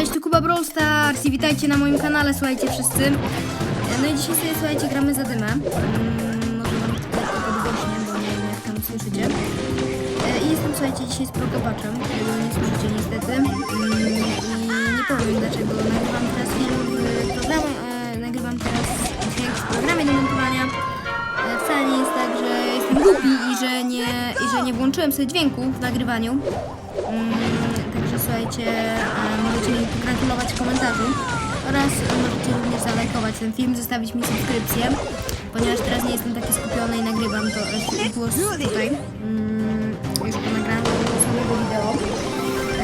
Cześć, tu Kuba Brawl Stars i witajcie na moim kanale, słuchajcie wszyscy. E, No i dzisiaj sobie, słuchajcie, gramy za dymę. Mm, może wam tutaj trochę głośnie, bo nie wiem jak tam słyszycie. E, I jestem, słuchajcie, dzisiaj z prokopaczem, którego nie słyszycie niestety. Mm, I nie powiem dlaczego. Nagrywam teraz film w programie, e, nagrywam teraz dźwięk w programie do montowania. Wcale nie jest tak, że jestem głupi i że nie, i że nie włączyłem sobie dźwięku w nagrywaniu. Mm, Także słuchajcie, e, możecie mi pogratulować komentarzu oraz możecie również zalajkować ten film, zostawić mi subskrypcję, ponieważ teraz nie jestem taki skupiony i nagrywam to e, głos tutaj. Mm, Już do samego wideo.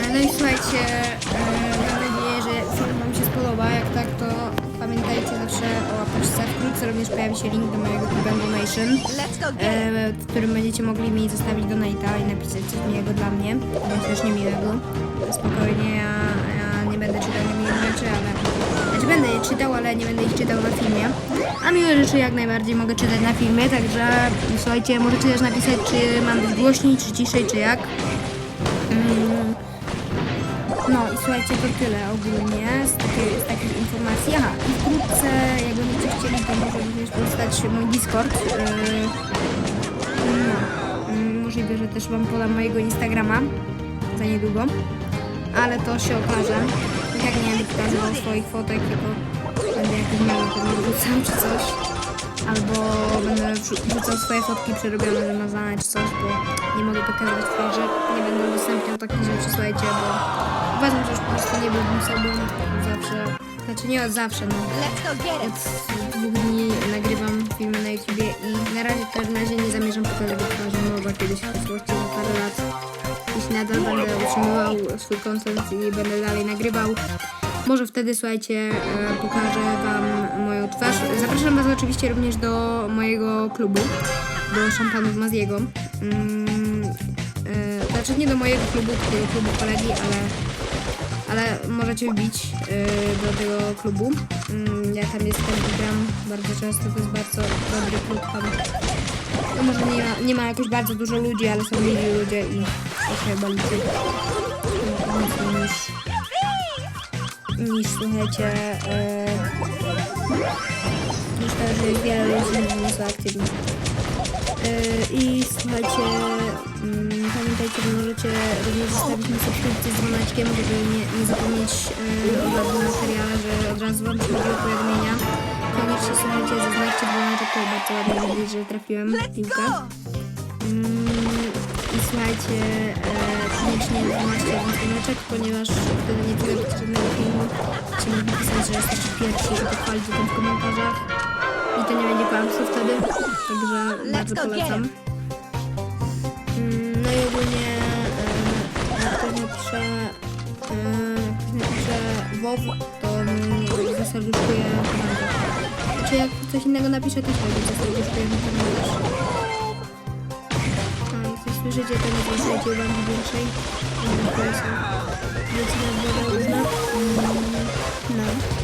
E, No i słuchajcie, łapaczce. Wkrótce również pojawi się link do mojego Club Donation e, w którym będziecie mogli mi zostawić donate'a i napisać coś miłego dla mnie, bądź też niemiłego. Spokojnie, ja, ja nie będę czytał niemiłych rzeczy, ale... Znaczy będę je czytał, ale nie będę ich czytał na filmie. A miłe rzeczy jak najbardziej mogę czytać na filmie, także słuchajcie, możecie też napisać, czy mam być głośniej, czy ciszej, czy jak. Mm. No i słuchajcie, to tyle ogólnie z, z takich informacji. Aha, i wkrótce, jakby będziecie chcieli, to może również powstać mój Discord. Yy, no, yy, możliwe, że też Wam podam mojego Instagrama za niedługo, ale to się okaże. Tak nie będę pokazywał swoich fotek, tylko będę jakieś miała pewnie wrzucał czy coś. Albo będę wrzucał swoje fotki przerobione, wymazane czy coś, bo nie mogę pokazywać twarzy. Nie będę udostępniał takich rzeczy, słuchajcie, bo uważam, że już po prostu nie byłbym sobą zawsze. Znaczy nie od zawsze, no. Od dwóch dni nagrywam filmy na YouTubie i na razie w każdym razie nie zamierzam pokazywać twarzy, może kiedyś w przyszłości za parę lat. Jeśli nadal będę utrzymywał swój content i będę dalej nagrywał, może wtedy, słuchajcie, e, pokażę Wam moją twarz. Zapraszam Was oczywiście również do mojego klubu, do szampanów Maziego. Mm, znaczy nie do mojego klubu, do klubu kolegi, ale ale możecie wbić y, do tego klubu. Mm, ja tam jestem i gram bardzo często, to jest bardzo dobry klub tam. No może nie ma, nie ma jakoś bardzo dużo ludzi, ale są mili ludzie i to się chyba liczy niż, słuchajcie y, niż jest wiele ludzi nie są aktywni. Yy, I słuchajcie, mm, pamiętajcie, że możecie również zostawić mi subskrypcję z dzwoneczkiem, żeby nie, nie zapomnieć yy, o żadnym materiale, że od razu Wam przychodziły powiadomienia. Koniecznie słuchajcie, zaznaczcie dzwoneczek, to bardzo ładnie widać, że trafiłem w piłkę. Mm, I słuchajcie, e, koniecznie zaznaczcie dzwoneczek, ponieważ wtedy nie tyle żadnego filmu. Że jesteście pierwsi i pochwalić to w komentarzach. I to nie będzie kłamstwo wtedy, także bardzo polecam. Mm, No i ogólnie e, jak ktoś napisze WoW, to zaserduszkuję komentarz. Czy jak coś innego napisze, też będzie zaserduszkuję komentarz. A jak coś słyszycie, to nie zwracajcie uwagi większej. To wiecie, na wodę różne. No.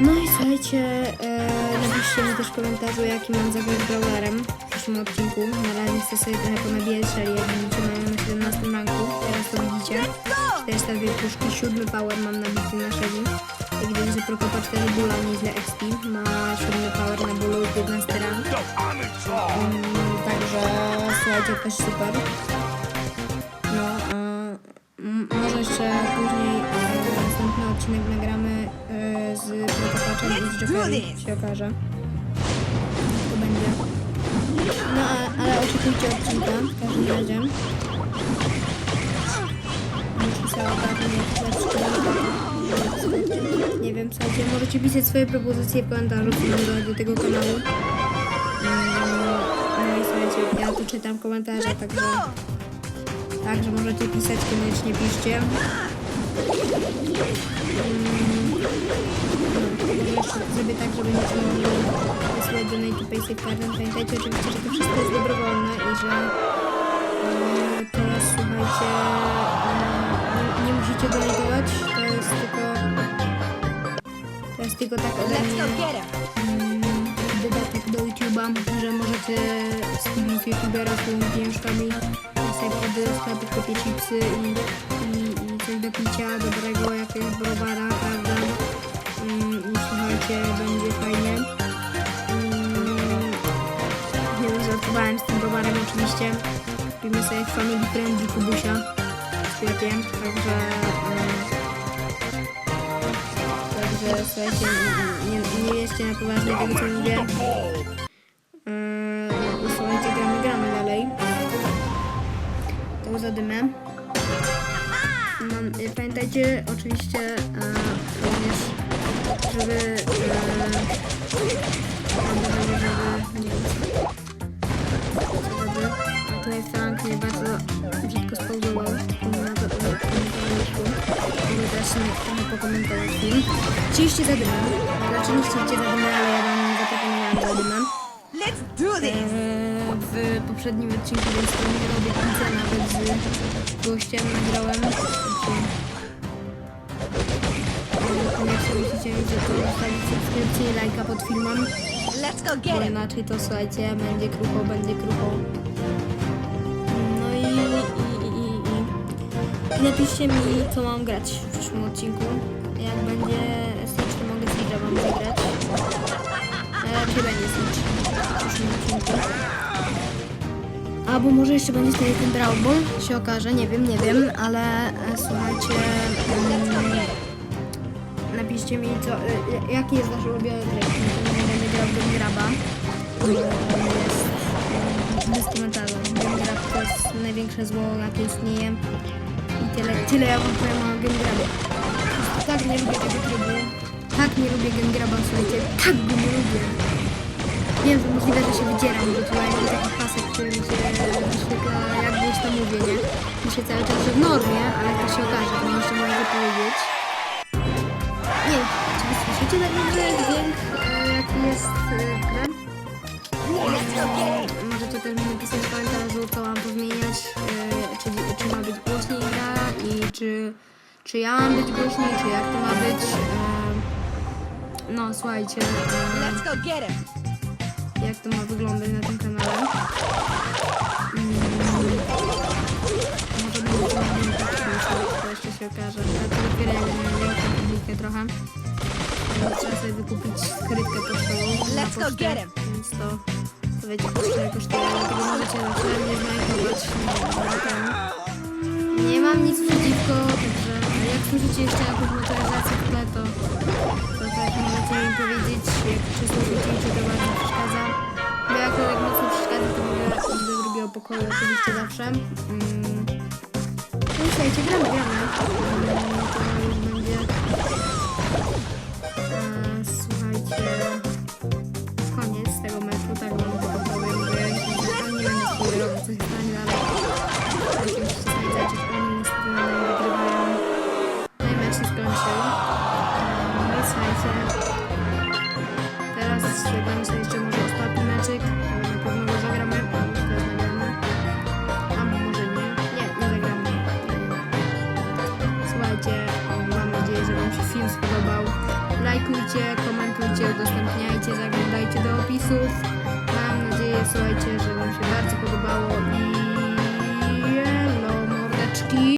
No i słuchajcie, e, napiszcie mi też w komentarzu, jaki mam zagrać brawlerem w przyszłym odcinku. Na razie chcę sobie trochę ponabijać, czyli jak będziecie mają na 17 ranku, teraz to widzicie. 402 puszki, 7 power mam nabity na Shelly. Jak widać, że Prokopa 4 bula, nieźle XP. Ma 7 power na bulu, 15 rank. Mm, także słuchajcie, też super. No, a, m- może jeszcze później Prokopaczem i z Jokerem, się okaże. To będzie. No, a, ale oczekujcie odcinka w każdym razie. Muszę sobie ogarnąć Nie wiem, słuchajcie, możecie pisać swoje propozycje w komentarzu, dodać do tego kanału. Mm, No i słuchajcie, ja tu czytam komentarze, także... Także możecie pisać, koniecznie piszcie. Mm, no, jeszcze zrobię tak, żeby nie było wysyłać do Nate Paysafe Cardem. Pamiętajcie oczywiście, że to wszystko jest dobrowolne i że e, to słuchajcie, e, nie, musicie donatować, to jest tylko to jest tylko tak ode mnie mm, dodatek do YouTube'a, że możecie skinić YouTuberów swoimi pieniążkami sobie pod sklepy kupić chipsy i, i, i coś do picia dobrego, jakiegoś browara, prawda? Mm, słuchajcie, będzie fajnie. Mm, żartowałem z tym browarem oczywiście. Kupimy sobie Family Friendly Kubusia w sklepie, także... mm, Także słuchajcie, nie, nie, nie na poważnie tego co mówię. Yy, słuchajcie, gramy, gramy dalej. To zadymę. Mam, pamiętajcie oczywiście e, również, żeby, e, żeby, żeby, nie wiem, co tutaj Frank mnie bardzo brzydko spauzował, na to, to żeby teraz nie, nie pokomentować film. Chcieliście zadymę, znaczy nie chcieliście zadymę, ale ja wam zaproponowałam zadymę. Let's do this. Eee, w poprzednim odcinku, więc to nie robię końca nawet z gościem nagrałem. Że to zostawić subskrypcję i lajka pod filmem, Let's go bo get him. inaczej to słuchajcie, będzie krucho, będzie krucho. No i, i, i, i, i. I napiszcie mi, co mam grać w przyszłym odcinku. Jak będzie Switch, to mogę Switcha wam zagrać. Ale raczej będzie Switch w przyszłym odcinku. Albo może jeszcze będzie wtedy ten Dragon Ball, się okaże, nie wiem, nie wiem, ale e, słuchajcie, mm, napiszcie mi, co, e, jaki jest wasz ulubiony tryb. Będę grał w Graba. Jest e, bez komentarza. Grab to jest największe zło, jakie istnieje. I tyle, tyle ja wam powiem o Gengrabie. Tak nie lubię tego trybu. Tak nie lubię Gengraba, słuchajcie. Tak go nie lubię. Wiem, że możliwe, że się wydzieram, bo tutaj mam taki pasek, który mi się wyświetla, jak gdzieś to mówię, nie? Mi się cały czas, w normie, ale jak to się okaże, to jeszcze mogę powiedzieć. Nie wiem, czy wy słyszycie tak dobrze dźwięk, e, jaki jest e, him. Możecie też mi napisać w komentarzu, co mam pozmieniać, e, czy, czy ma być głośniej gra i czy, czy ja mam być głośniej, czy jak to ma być. E, no, słuchajcie. Let's go get him. jak to ma wyglądać na tym kanale. Mm. Się okaże. Ale to dopiero jak większą publikę trochę. Więc Trzeba sobie wykupić skrytkę pocztową na Let's go pocztę, get 'em. więc to, to wiecie, kosztuje, kosztuje, dlatego możecie zawsze mnie znajdować na ten. Nie mam nic przeciwko, także jak słyszycie jeszcze jakąś motoryzację w tle, to, to tak możecie mi powiedzieć, jak czy słyszycie czy to bardzo przeszkadza. Bo jak to tak mocno przeszkadza, to mogę iść do drugiego pokoju oczywiście zawsze. Mm. No i słuchajcie, Lajkujcie, komentujcie, udostępniajcie, zaglądajcie do opisów. Mam nadzieję, słuchajcie, że Wam się bardzo podobało i